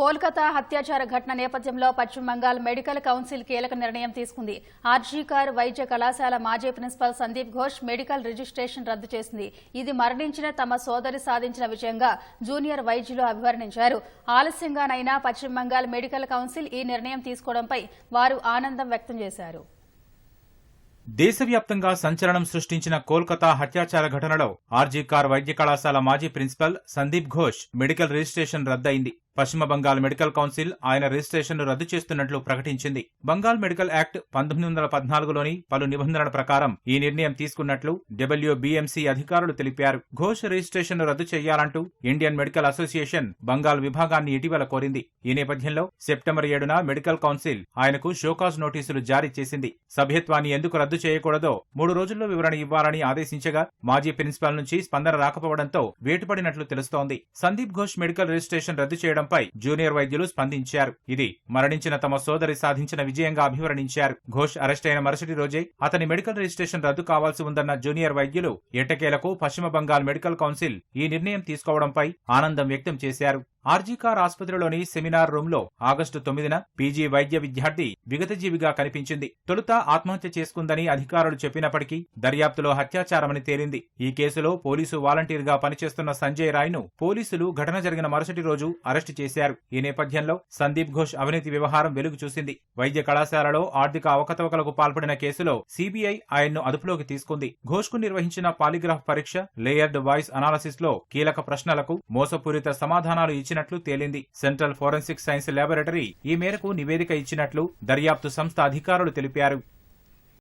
కోల్కతా హత్యాచార ఘటన నేపథ్యంలో పశ్చిమ బంగాల్ మెడికల్ కౌన్సిల్ కీలక నిర్ణయం తీసుకుంది. ఆర్జీకార్ వైద్య కళాశాల మాజీ principal Sandip Ghosh medical registration రద్దు చేసింది. ఇది మరణించిన తమ సోదరి సాధించిన విజయంగా జూనియర్ వైద్యులు అభివర్ణించారు. ఆలస్యంగానైనా పశ్చిమ బంగాల్ మెడికల్ కౌన్సిల్ ఈ నిర్ణయం తీసుకోవడంపై వారు ఆనందం వ్యక్తం చేశారు. దేశవ్యాప్తంగా సంచలనం సృష్టించిన కోల్కతా హత్యాచార ఘటనలో ఆర్జీకార్ వైద్య కళాశాల మాజీ principal Sandip Ghosh medical registration రద్దయింది. పశ్చిమ బంగాల్ మెడికల్ కౌన్సిల్ ఆయన రిజిస్ట్రేషన్ను రద్దు చేస్తున్నట్లు ప్రకటించింది. బంగాల్ మెడికల్ యాక్ట్ పంతొమ్మిది వందల పద్నాలుగులోని పలు నిబంధనల ప్రకారం ఈ నిర్ణయం తీసుకున్నట్లు డబ్ల్యూబీఎంసీ అధికారులు తెలిపారు. ఘోష్ రిజిస్ట్రేషన్ను రద్దు చేయాలంటూ ఇండియన్ మెడికల్ అసోసియేషన్ బంగాల్ విభాగాన్ని ఇటీవల కోరింది. ఈ నేపథ్యంలో సెప్టెంబర్ ఏడున మెడికల్ కౌన్సిల్ ఆయనకు షోకాజ్ నోటీసులు జారీ చేసింది. సభ్యత్వాన్ని ఎందుకు రద్దు చేయకూడదో మూడు రోజుల్లో వివరణ ఇవ్వాలని ఆదేశించగా మాజీ ప్రిన్సిపాల్ నుంచి స్పందన రాకపోవడంతో వేటుపడినట్లు తెలుస్తోంది. సందీప్ ఘోష్ మెడికల్ రిజిస్ట్రేషన్ రద్దు చేయడం చేయడంపై జూనియర్ వైద్యులు స్పందించారు. ఇది మరణించిన తమ సోదరి సాధించిన విజయంగా అభివర్ణించారు. ఘోష్ అరెస్ట్ అయిన మరుసటి రోజే అతని మెడికల్ రిజిస్ట్రేషన్ రద్దు కావాల్సి ఉందన్న జూనియర్ వైద్యులు ఎట్టకేలకు పశ్చిమ బెంగాల్ మెడికల్ కౌన్సిల్ ఈ నిర్ణయం తీసుకోవడంపై ఆనందం వ్యక్తం చేశారు. ఆర్జీకార్ ఆసుపత్రిలోని సెమినార్ రూమ్లో ఆగస్టు తొమ్మిదిన పీజీ వైద్య విద్యార్థి విగతజీవిగా కనిపించింది. తొలుత ఆత్మహత్య చేసుకుందని అధికారులు చెప్పినప్పటికీ దర్యాప్తులో హత్యాచారమని తేలింది. ఈ కేసులో పోలీసు వాలంటీర్గా పనిచేస్తున్న సంజయ్ రాయ్ను పోలీసులు ఘటన జరిగిన మరుసటి రోజు అరెస్టు చేశారు. ఈ నేపథ్యంలో సందీప్ ఘోష్ అవినీతి వ్యవహారం వెలుగు చూసింది. వైద్య కళాశాలలో ఆర్థిక అవకతవకలకు పాల్పడిన కేసులో సీబీఐ ఆయన్ను అదుపులోకి తీసుకుంది. ఘోష్కు నిర్వహించిన పాలిగ్రాఫ్ పరీక్ష లేయర్డ్ వాయిస్ అనాలసిస్లో కీలక ప్రశ్నలకు మోసపూరిత సమాధానాలు ఇచ్చినట్లు తేలింది. సెంట్రల్ ఫోరెన్సిక్ సైన్స్ ల్యాబొరేటరీ ఈ మేరకు నివేదిక ఇచ్చినట్లు దర్యాప్తు సంస్థ అధికారులు తెలిపారు.